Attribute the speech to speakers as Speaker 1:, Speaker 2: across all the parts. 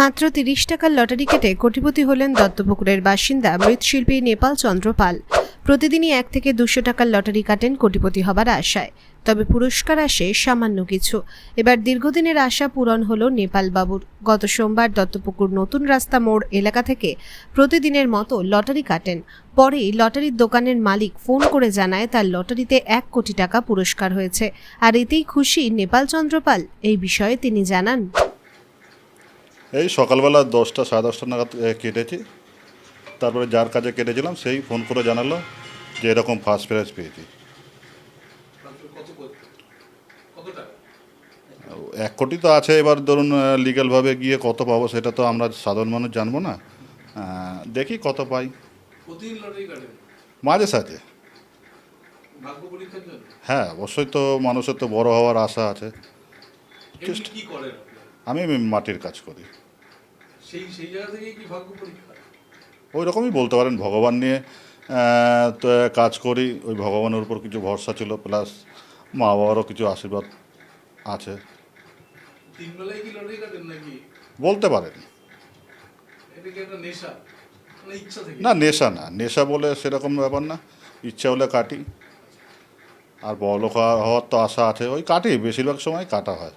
Speaker 1: মাত্র তিরিশ টাকার লটারি কেটে কোটিপতি হলেন দত্তপুকুরের বাসিন্দা মৃৎশিল্পী নেপাল চন্দ্র পাল। প্রতিদিনই এক থেকে দুশো টাকার লটারি কাটেন কোটিপতি হবার আশায়। তবে পুরস্কার আসে সামান্য কিছু। এবার দীর্ঘদিনের আশা পূরণ হলো নেপাল বাবুর গত সোমবার দত্তপুকুর নতুন রাস্তা মোড় এলাকা থেকে প্রতিদিনের মতো লটারি কাটেন। পরে লটারির দোকানের মালিক ফোন করে জানায় তার লটারিতে এক কোটি টাকা পুরস্কার হয়েছে। আর এতেই খুশি নেপাল চন্দ্রপাল এই বিষয়ে তিনি জানান
Speaker 2: এই সকালবেলা দশটা, সাড়ে দশটা নাগাদ কেটেছি। তারপরে যার কাছে কেটেছিলাম, সেই ফোন করে জানালো যে এরকম ফার্স্ট প্রাইজ পেয়েছি। এক কোটি তো আছে, এবার ধরুন লিগালভাবে গিয়ে কত পাবো সেটা তো আমরা সাধারণ মানুষ জানব না। দেখি কত পাই। মাঝে সাঝে। হ্যাঁ অবশ্যই তো মানুষের তো বড় হওয়ার আশা আছে।
Speaker 3: কি
Speaker 2: আমি মাটির কাজ করি।
Speaker 3: সেই সেই জায়গা থেকেই কি ভাগ্য পরীক্ষা
Speaker 2: ওই রকমই বলতে পারেন ভগবান নিয়ে তো কাজ করি ওই ভগবানের উপর কিছু ভরসা ছিল প্লাস মা বাবারও কিছু আশীর্বাদ আছে। বলতে পারেন।
Speaker 3: মানে
Speaker 2: না নেশা না। নেশা বলে সেরকম ব্যাপার না। ইচ্ছা হলে কাটি। আর বড় হওয়ার তো আশা আছে। ওই কাটি বেশিরভাগ সময় কাটা হয়।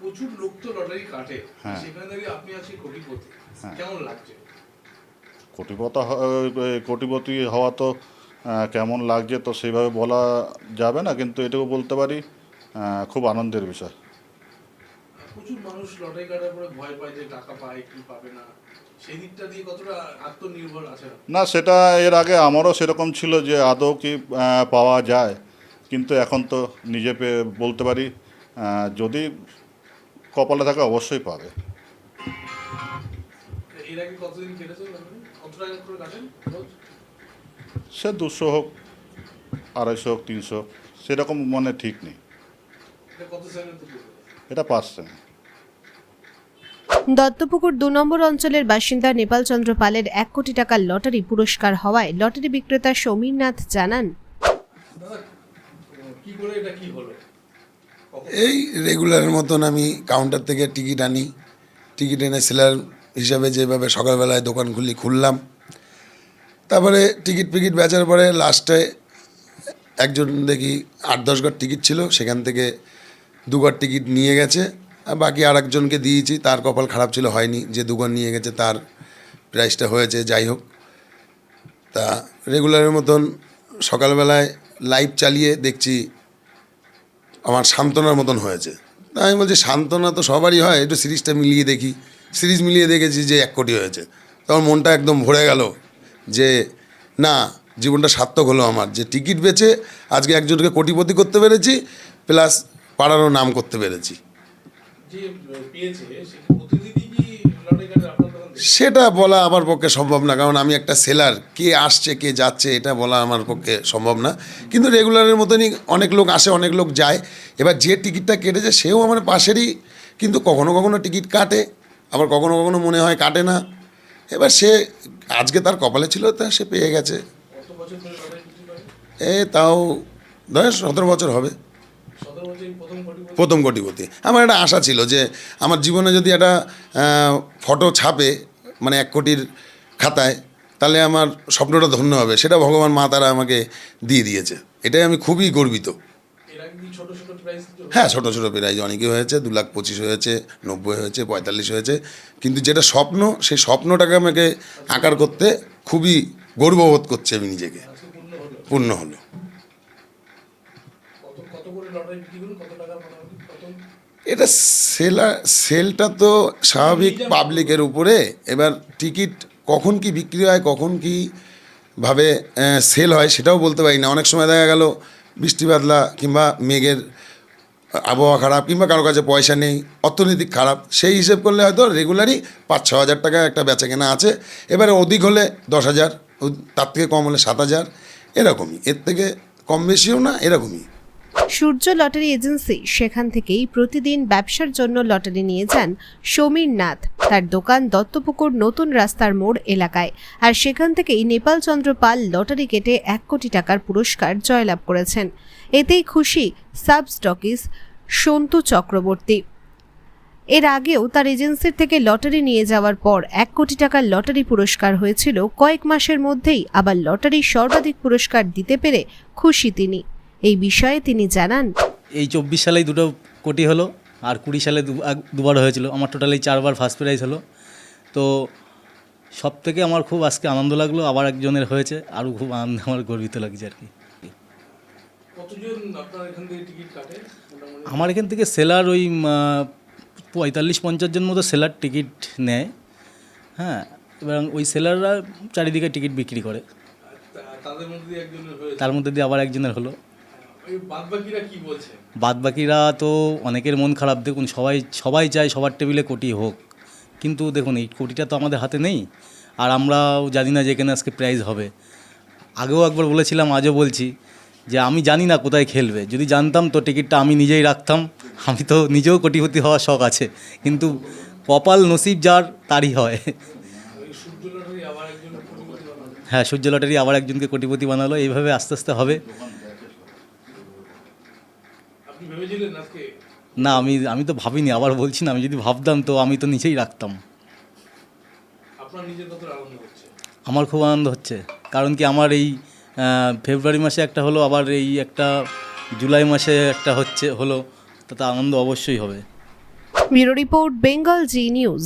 Speaker 3: প্রচুর লোক তো লটারি কাটে।
Speaker 2: হ্যাঁ।
Speaker 3: সেখানে দাঁড়িয়ে আপনি আছেন কোটিপতি।
Speaker 2: হ্যাঁ।
Speaker 3: কেমন লাগছে?
Speaker 2: কোটিপতি কোটিপতি হওয়া তো কেমন লাগছে তো সেইভাবে বলা যাবে না কিন্তু এটুকু বলতে পারি খুব আনন্দের বিষয়।
Speaker 3: প্রচুর মানুষ লটারি কাটার পরে ভয় পায় যে টাকা পায় কি পাবে না। সেই দিকটা দিয়ে কতটা আত্মনির্ভর আছে?
Speaker 2: না সেটা এর আগে আমারও সেরকম ছিল যে আদৌ কি পাওয়া যায়। কিন্তু এখন তো নিজে বলতে পারি যদি কপালে থাকে অবশ্যই পাবে। সে দুশো হোক আড়াইশো হোক তিনশো হোক সেরকম মানে ঠিক নেই।
Speaker 3: এটা
Speaker 2: এটা পার্সেন্ট
Speaker 1: দত্তপুকুর দু নম্বর অঞ্চলের বাসিন্দা নেপাল চন্দ্র পালের এক কোটি টাকার লটারি পুরস্কার হওয়ায় লটারি বিক্রেতা সমীরনাথ জানান
Speaker 3: কি করে এটা কি হলো?
Speaker 4: এই রেগুলারের মতন আমি কাউন্টার থেকে টিকিট আনি। টিকিট এনে সেলার হিসাবে যেভাবে সকালবেলায় দোকান খুলি খুললাম। তারপরে টিকিট ফিকিট বেচার পরে লাস্টে একজন দেখি আট দশ ঘর টিকিট ছিল, সেখান থেকে দুঘর টিকিট নিয়ে গেছে। আর বাকি আর একজনকে দিয়েছি, তার কপাল খারাপ ছিল, হয়নি। যে দুঘর নিয়ে গেছে, তার প্রাইসটা হয়েছে, যাই হোক। তা রেগুলারের মতন সকালবেলায় লাইভ চালিয়ে দেখছি আমার সান্ত্বনার মতন হয়েছে। আমি বলছি, সান্ত্বনা তো সবারই হয়, একটু সিরিজটা মিলিয়ে দেখি। সিরিজ মিলিয়ে দেখেছি যে এক কোটি হয়েছে। তখন মনটা একদম ভরে গেল যে, না, জীবনটা সার্থক হলো আমার। যে টিকিট বেচে আজকে একজনকে কোটিপতি করতে পেরেছি, প্লাস পাড়ারও নাম করতে পেরেছি। সেটা বলা আমার পক্ষে সম্ভব না, কারণ আমি একটা সেলার কে আসছে, কে যাচ্ছে, এটা বলা আমার পক্ষে সম্ভব না। কিন্তু রেগুলারের মতনই অনেক লোক আসে, অনেক লোক যায়। এবার যে টিকিটটা কেটেছে, সেও আমার পাশেরই, কিন্তু কখনো কখনো টিকিট কাটে, আবার কখনো কখনো মনে হয় কাটে না। এবার সে, আজকে তার কপালে ছিল, তা সে পেয়ে গেছে। এ তাও, ধরেন সতেরো বছর হবে।
Speaker 3: প্রথম
Speaker 4: কোটিপতি। আমার একটা আশা ছিল যে, আমার জীবনে যদি একটা ফটো ছাপে মানে এক কোটির খাতায় তাহলে আমার স্বপ্নটা ধন্য হবে। সেটা ভগবান মা তারা আমাকে দিয়ে দিয়েছে। এটাই আমি খুবই গর্বিত। হ্যাঁ ছোটো ছোটো প্রাইজ অনেকই হয়েছে দু লাখ পঁচিশ হয়েছে নব্বই হয়েছে পঁয়তাল্লিশ হয়েছে। কিন্তু যেটা স্বপ্ন সেই স্বপ্নটাকে আমাকে আকার করতে খুবই গর্ববোধ করছে আমি নিজেকে।
Speaker 3: পূর্ণ হলো।
Speaker 4: এটা সেলা, সেলটা তো স্বাভাবিক পাবলিকের উপরে। এবার টিকিট কখন কি বিক্রি হয়, কখন কি ভাবে সেল হয় সেটাও বলতে পারি না। অনেক সময় দেখা গেল বৃষ্টি বাদলা কিংবা মেঘের আবহাওয়া খারাপ কিংবা কারও কাছে পয়সা নেই অর্থনৈতিক খারাপ, সেই হিসেব করলে হয়তো রেগুলারই পাঁচ ছ হাজার টাকা একটা বেচা কেনা আছে। এবারে অধিক হলে দশ হাজার, তার থেকে কম হলে সাত হাজার, এরকমই। এর থেকে কম বেশিও না, এরকমই।
Speaker 1: সূর্য লটারি এজেন্সি সেখান থেকেই প্রতিদিন ব্যবসার জন্য লটারি নিয়ে যান সমীর নাথ তার দোকান দত্তপুকুর নতুন রাস্তার মোড় এলাকায়। আর সেখান থেকেই নেপাল চন্দ্র পাল লটারি কেটে এক কোটি টাকার পুরস্কার জয়লাভ করেছেন। এতেই খুশি সাব স্টকিস সন্তু চক্রবর্তী। এর আগেও তার এজেন্সির থেকে লটারি নিয়ে যাওয়ার পর এক কোটি টাকার লটারি পুরস্কার হয়েছিল। কয়েক মাসের মধ্যেই আবার লটারির সর্বাধিক পুরস্কার দিতে পেরে খুশি তিনি। এই বিষয়ে তিনি জানান।
Speaker 5: এই চব্বিশ সালেই দুটো কোটি হলো আর কুড়ি সালে দু- এক- দুবার হয়েছিল। আমার টোটালি চারবার ফার্স্ট প্রাইজ হলো। তো সব থেকে আমার খুব আজকে আনন্দ লাগল আবার একজনের হয়েছে আরও খুব আনন্দ আমার গর্বিত লাগছে আর কি।
Speaker 3: কতজন আপনার এখান থেকে টিকিট কাটে? মোটামুটি?
Speaker 5: আমার এখান থেকে সেলার ওই পঁয়তাল্লিশ পঞ্চাশ জন মতো সেলার টিকিট নেয়। হ্যাঁ এবং ওই সেলাররা চারিদিকে টিকিট বিক্রি করে।
Speaker 3: হয়েছে।
Speaker 5: তার মধ্যে দিয়ে আবার একজনের হলো।
Speaker 3: ওই বাদ বাকিরা কি বলছে?
Speaker 5: বাদ বাকিরা তো অনেকের মন খারাপ। দেখুন সবাই সবাই চায় সবার টেবিলে কোটি হোক। কিন্তু দেখুন এই কোটিটা তো আমাদের হাতে নেই। আর আমরাও জানি না যে এখানে আজকে প্রাইজ হবে। আগেও একবার বলেছিলাম আজও বলছি যে আমি জানি না কোথায় খেলবে। যদি জানতাম তো টিকিটটা আমি নিজেই রাখতাম। আমি তো নিজেও কোটিপতি হওয়ার শখ আছে। কিন্তু কপাল নসিব যার তারই হয়। হ্যাঁ সূর্য লটারি আবার একজনকে কোটিপতি বানালো। এইভাবে আস্তে আস্তে হবে। না আমি আমি তো ভাবিনি আবার বলছি না আমি যদি ভাবতাম তো আমি তো নিচেই রাখতাম।
Speaker 3: আপনার নিজের কত আনন্দ হচ্ছে?
Speaker 5: আমার খুব আনন্দ হচ্ছে কারণ কি আমার এই ফেব্রুয়ারি মাসে একটা হলো আবার এই একটা জুলাই মাসে একটা হচ্ছে হলো তাতে আনন্দ অবশ্যই হবে।
Speaker 1: Bureau report Bengal Zee news.